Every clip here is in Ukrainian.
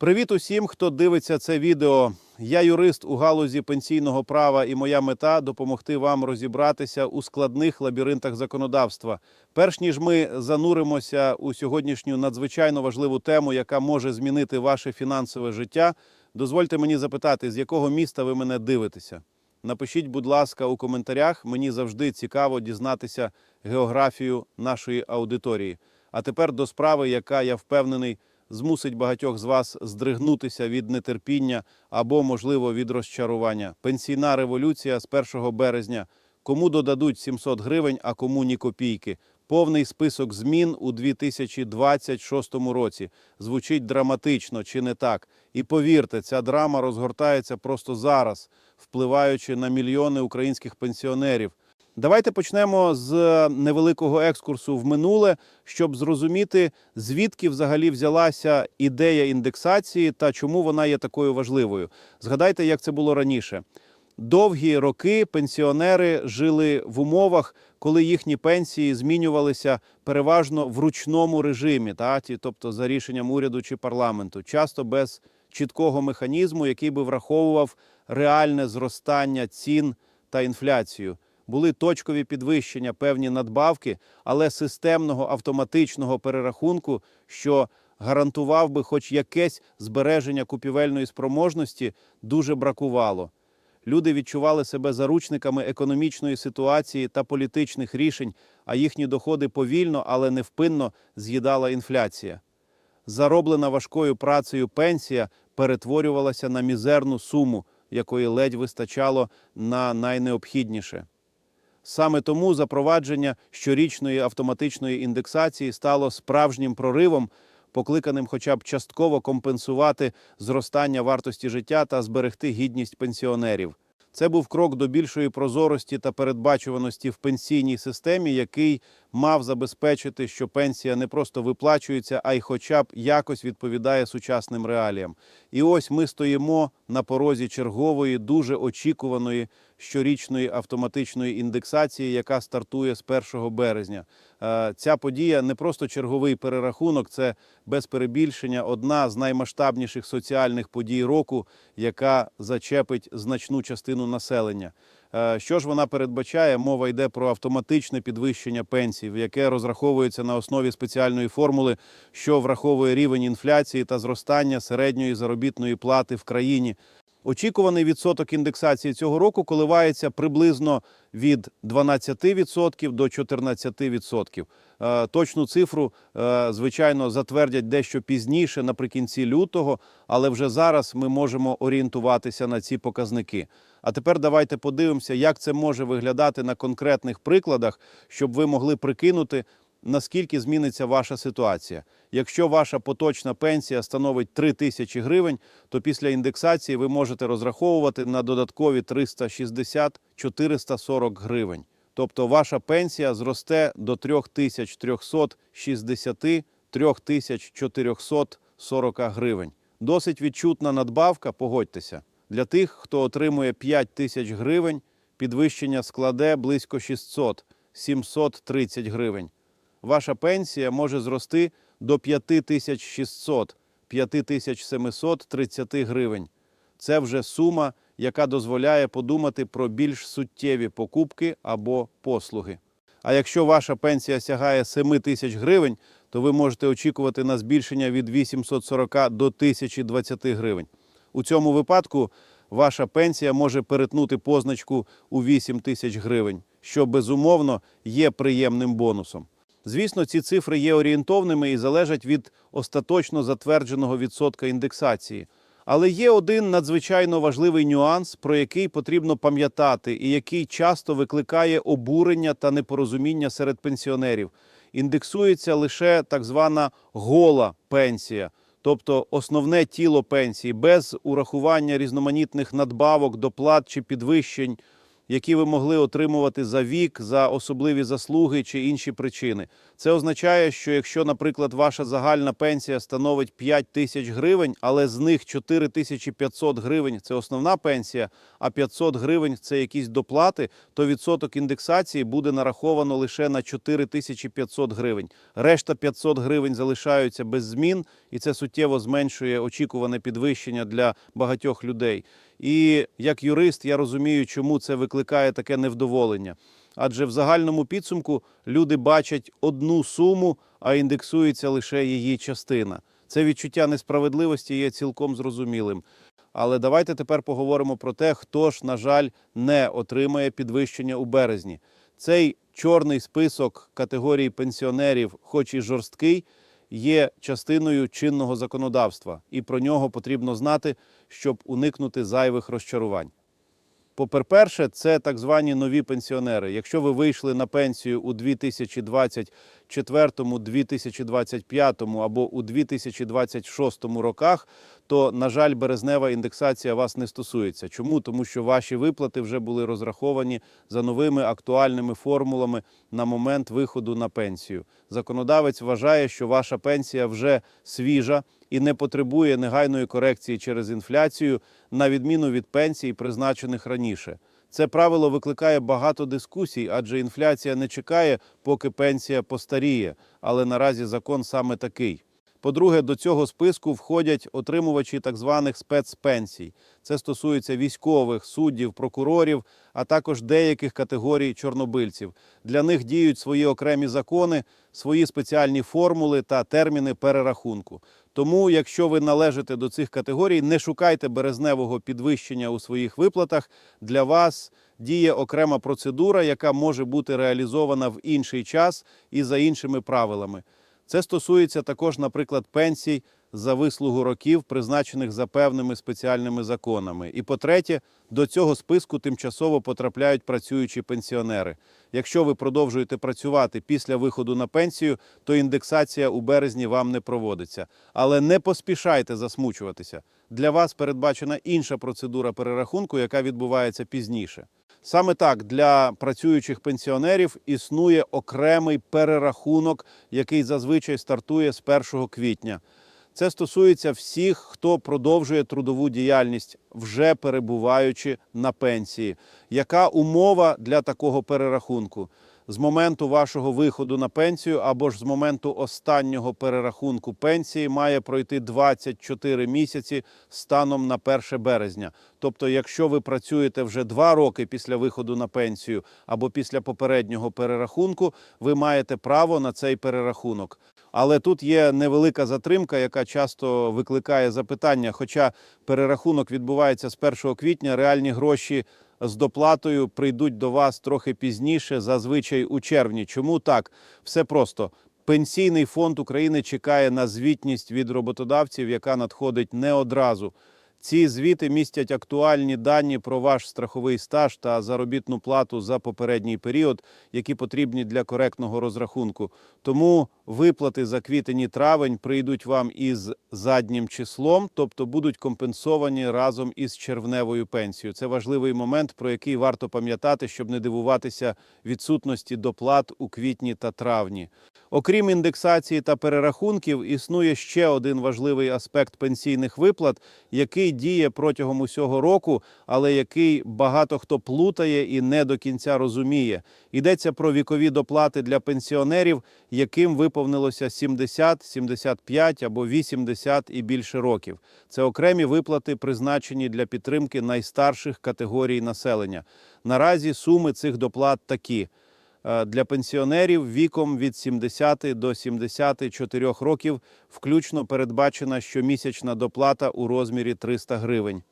Привіт усім, хто дивиться це відео. Я юрист у галузі пенсійного права, і моя мета допомогти вам розібратися у складних лабіринтах законодавства. Перш ніж ми зануримося у сьогоднішню надзвичайно важливу тему, яка може змінити ваше фінансове життя, дозвольте мені запитати, з якого міста ви мене дивитеся. Напишіть, будь ласка, у коментарях. Мені завжди цікаво дізнатися географію нашої аудиторії. А тепер до справи, яка я впевнений змусить багатьох з вас здригнутися від нетерпіння або, можливо, від розчарування. Пенсійна революція з 1 березня. Кому додадуть 700 гривень, а кому ні копійки. Повний список змін у 2026 році. Звучить драматично, чи не так? І повірте, ця драма розгортається просто зараз, впливаючи на мільйони українських пенсіонерів. Давайте почнемо з невеликого екскурсу в минуле, щоб зрозуміти, звідки взагалі взялася ідея індексації та чому вона є такою важливою. Згадайте, як це було раніше. Довгі роки пенсіонери жили в умовах, коли їхні пенсії змінювалися переважно в ручному режимі, та, ті- тобто за рішенням уряду чи парламенту, часто без чіткого механізму, який би враховував реальне зростання цін та інфляцію. Були точкові підвищення, певні надбавки, але системного автоматичного перерахунку, що гарантував би хоч якесь збереження купівельної спроможності, дуже бракувало. Люди відчували себе заручниками економічної ситуації та політичних рішень, а їхні доходи повільно, але невпинно з'їдала інфляція. Зароблена важкою працею пенсія перетворювалася на мізерну суму, якої ледь вистачало на найнеобхідніше. Саме тому запровадження щорічної автоматичної індексації стало справжнім проривом, покликаним хоча б частково компенсувати зростання вартості життя та зберегти гідність пенсіонерів. Це був крок до більшої прозорості та передбачуваності в пенсійній системі, який мав забезпечити, що пенсія не просто виплачується, а й хоча б якось відповідає сучасним реаліям. І ось ми стоїмо на порозі чергової, дуже очікуваної щорічної автоматичної індексації, яка стартує з 1 березня. Е, Ця подія не просто черговий перерахунок, це без перебільшення одна з наймасштабніших соціальних подій року, яка зачепить значну частину населення. Е, Що ж вона передбачає? Мова йде про автоматичне підвищення пенсій, яке розраховується на основі спеціальної формули, що враховує рівень інфляції та зростання середньої заробітної плати в країні. Очікуваний відсоток індексації цього року коливається приблизно від 12% до 14%. Е, Точну цифру, е, звичайно, затвердять дещо пізніше, наприкінці лютого, але вже зараз ми можемо орієнтуватися на ці показники. А тепер давайте подивимося, як це може виглядати на конкретних прикладах, щоб ви могли прикинути, наскільки зміниться ваша ситуація. Якщо ваша поточна пенсія становить 3 тисячі гривень, то після індексації ви можете розраховувати на додаткові 360-440 гривень. Тобто ваша пенсія зросте до 3360-3440 гривень. Досить відчутна надбавка, погодьтеся. Для тих, хто отримує 5 тисяч гривень, підвищення складе близько 600 730 гривень. Ваша пенсія може зрости до 5600 5730 гривень. Це вже сума, яка дозволяє подумати про більш суттєві покупки або послуги. А якщо ваша пенсія сягає 7 тисяч гривень, то ви можете очікувати на збільшення від 840 до 1020 гривень. У цьому випадку ваша пенсія може перетнути позначку у 8 тисяч гривень, що безумовно є приємним бонусом. Звісно, ці цифри є орієнтовними і залежать від остаточно затвердженого відсотка індексації. Але є один надзвичайно важливий нюанс, про який потрібно пам'ятати, і який часто викликає обурення та непорозуміння серед пенсіонерів. Індексується лише так звана гола пенсія, тобто основне тіло пенсії, без урахування різноманітних надбавок, доплат чи підвищень, які ви могли отримувати за вік, за особливі заслуги чи інші причини. Це означає, що якщо, наприклад, ваша загальна пенсія становить 5 тисяч гривень, але з них 4500 гривень це основна пенсія, а 500 гривень це якісь доплати, то відсоток індексації буде нараховано лише на 4500 гривень. Решта 500 гривень залишаються без змін, і це суттєво зменшує очікуване підвищення для багатьох людей. І як юрист я розумію, чому це викликає таке невдоволення. Адже в загальному підсумку люди бачать одну суму, а індексується лише її частина. Це відчуття несправедливості є цілком зрозумілим. Але давайте тепер поговоримо про те, хто ж, на жаль, не отримає підвищення у березні. Цей чорний список категорій пенсіонерів, хоч і жорсткий, є частиною чинного законодавства, і про нього потрібно знати, щоб уникнути зайвих розчарувань. Попер-перше, це так звані нові пенсіонери. Якщо ви вийшли на пенсію у 2024, 2025 або у 2026 роках, то, на жаль, березнева індексація вас не стосується. Чому? Тому що ваші виплати вже були розраховані за новими актуальними формулами на момент виходу на пенсію. Законодавець вважає, що ваша пенсія вже свіжа і не потребує негайної корекції через інфляцію, на відміну від пенсій, призначених раніше. Це правило викликає багато дискусій, адже інфляція не чекає, поки пенсія постаріє. Але наразі закон саме такий. По-друге, до цього списку входять отримувачі так званих спецпенсій. Це стосується військових, суддів, прокурорів, а також деяких категорій чорнобильців. Для них діють свої окремі закони, свої спеціальні формули та терміни перерахунку. Тому, якщо ви належите до цих категорій, не шукайте березневого підвищення у своїх виплатах. Для вас діє окрема процедура, яка може бути реалізована в інший час і за іншими правилами. Це стосується також, наприклад, пенсій за вислугу років, призначених за певними спеціальними законами. І по-третє, до цього списку тимчасово потрапляють працюючі пенсіонери. Якщо ви продовжуєте працювати після виходу на пенсію, то індексація у березні вам не проводиться. Але не поспішайте засмучуватися. Для вас передбачена інша процедура перерахунку, яка відбувається пізніше. Саме так для працюючих пенсіонерів існує окремий перерахунок, який зазвичай стартує з 1 квітня. Це стосується всіх, хто продовжує трудову діяльність, вже перебуваючи на пенсії. Яка умова для такого перерахунку? З моменту вашого виходу на пенсію або ж з моменту останнього перерахунку пенсії має пройти 24 місяці станом на 1 березня. Тобто, якщо ви працюєте вже два роки після виходу на пенсію або після попереднього перерахунку, ви маєте право на цей перерахунок. Але тут є невелика затримка, яка часто викликає запитання. Хоча перерахунок відбувається з 1 квітня, реальні гроші з доплатою прийдуть до вас трохи пізніше, зазвичай у червні. Чому так? Все просто. Пенсійний фонд України чекає на звітність від роботодавців, яка надходить не одразу. Ці звіти містять актуальні дані про ваш страховий стаж та заробітну плату за попередній період, які потрібні для коректного розрахунку. Тому виплати за квітень і травень прийдуть вам із заднім числом, тобто будуть компенсовані разом із червневою пенсією. Це важливий момент, про який варто пам'ятати, щоб не дивуватися відсутності доплат у квітні та травні. Окрім індексації та перерахунків, існує ще один важливий аспект пенсійних виплат, який діє протягом усього року, але який багато хто плутає і не до кінця розуміє. Йдеться про вікові доплати для пенсіонерів, яким виповнилося 70, 75 або 80 і більше років. Це окремі виплати, призначені для підтримки найстарших категорій населення. Наразі суми цих доплат такі. Е, Для пенсіонерів віком від 70 до 74 років включно передбачена щомісячна доплата у розмірі 300 гривень.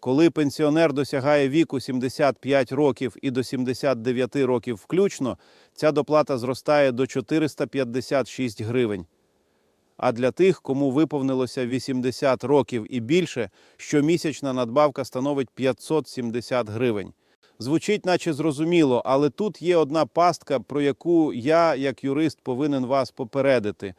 Коли пенсіонер досягає віку 75 років і до 79 років включно, ця доплата зростає до 456 гривень. А для тих, кому виповнилося 80 років і більше, щомісячна надбавка становить 570 гривень. Звучить, наче зрозуміло, але тут є одна пастка, про яку я, як юрист, повинен вас попередити.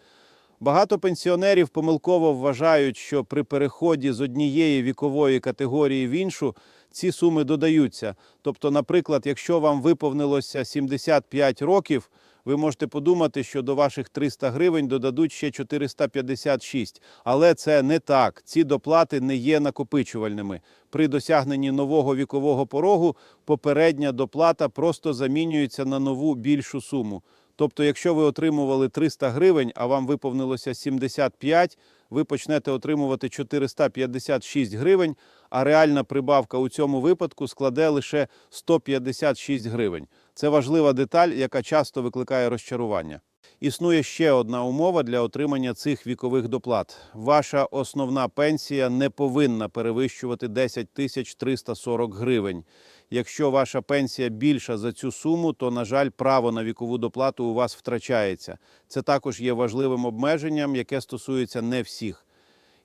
Багато пенсіонерів помилково вважають, що при переході з однієї вікової категорії в іншу ці суми додаються. Тобто, наприклад, якщо вам виповнилося 75 років, ви можете подумати, що до ваших 300 гривень додадуть ще 456. Але це не так. Ці доплати не є накопичувальними. При досягненні нового вікового порогу попередня доплата просто замінюється на нову більшу суму. Тобто, якщо ви отримували 300 гривень, а вам виповнилося 75, ви почнете отримувати 456 гривень, а реальна прибавка у цьому випадку складе лише 156 гривень. Це важлива деталь, яка часто викликає розчарування. Існує ще одна умова для отримання цих вікових доплат. Ваша основна пенсія не повинна перевищувати 10 тисяч 340 гривень. Якщо ваша пенсія більша за цю суму, то, на жаль, право на вікову доплату у вас втрачається. Це також є важливим обмеженням, яке стосується не всіх.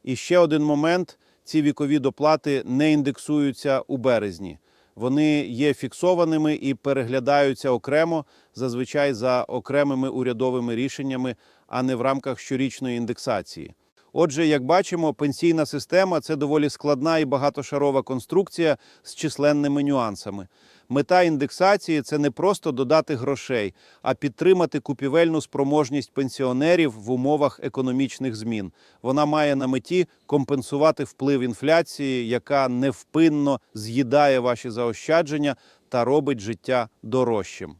І ще один момент: ці вікові доплати не індексуються у березні. Вони є фіксованими і переглядаються окремо, зазвичай за окремими урядовими рішеннями, а не в рамках щорічної індексації. Отже, як бачимо, пенсійна система це доволі складна і багатошарова конструкція з численними нюансами. Мета індексації це не просто додати грошей, а підтримати купівельну спроможність пенсіонерів в умовах економічних змін. Вона має на меті компенсувати вплив інфляції, яка невпинно з'їдає ваші заощадження та робить життя дорожчим.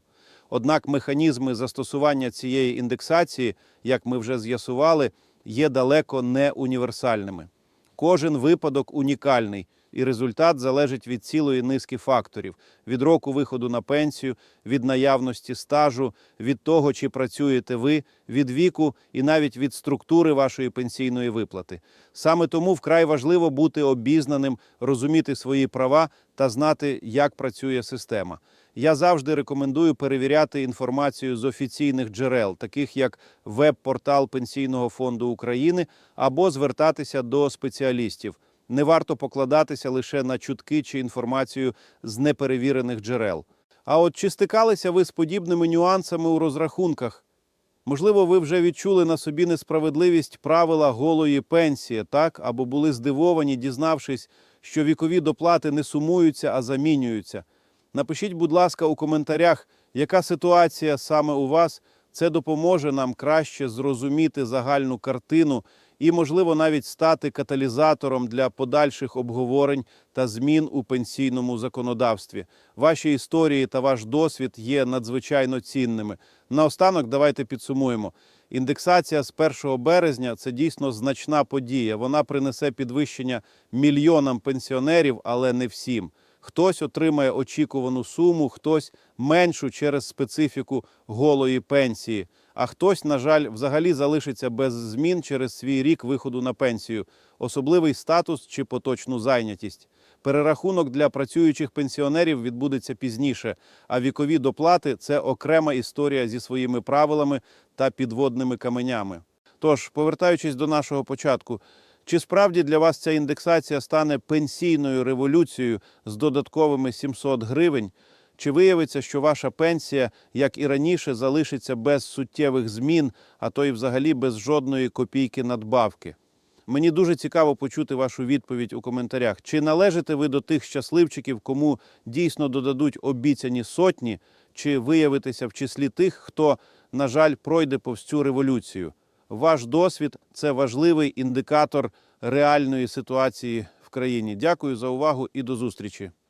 Однак механізми застосування цієї індексації, як ми вже з'ясували, є далеко не універсальними. Кожен випадок унікальний, і результат залежить від цілої низки факторів: від року виходу на пенсію, від наявності стажу, від того, чи працюєте ви, від віку і навіть від структури вашої пенсійної виплати. Саме тому вкрай важливо бути обізнаним, розуміти свої права та знати, як працює система. Я завжди рекомендую перевіряти інформацію з офіційних джерел, таких як веб-портал Пенсійного фонду України, або звертатися до спеціалістів. Не варто покладатися лише на чутки чи інформацію з неперевірених джерел. А от чи стикалися ви з подібними нюансами у розрахунках? Можливо, ви вже відчули на собі несправедливість правила голої пенсії, так або були здивовані, дізнавшись, що вікові доплати не сумуються, а замінюються. Напишіть, будь ласка, у коментарях, яка ситуація саме у вас. Це допоможе нам краще зрозуміти загальну картину і, можливо, навіть стати каталізатором для подальших обговорень та змін у пенсійному законодавстві. Ваші історії та ваш досвід є надзвичайно цінними. Наостанок, давайте підсумуємо. Індексація з 1 березня це дійсно значна подія. Вона принесе підвищення мільйонам пенсіонерів, але не всім. Хтось отримає очікувану суму, хтось меншу через специфіку голої пенсії. А хтось, на жаль, взагалі залишиться без змін через свій рік виходу на пенсію, особливий статус чи поточну зайнятість. Перерахунок для працюючих пенсіонерів відбудеться пізніше, а вікові доплати це окрема історія зі своїми правилами та підводними каменями. Тож, повертаючись до нашого початку, чи справді для вас ця індексація стане пенсійною революцією з додатковими 700 гривень? Чи виявиться, що ваша пенсія, як і раніше, залишиться без суттєвих змін, а то й взагалі без жодної копійки надбавки? Мені дуже цікаво почути вашу відповідь у коментарях. Чи належите ви до тих щасливчиків, кому дійсно додадуть обіцяні сотні, чи виявитеся в числі тих, хто, на жаль, пройде повз цю революцію? Ваш досвід це важливий індикатор реальної ситуації в країні. Дякую за увагу і до зустрічі.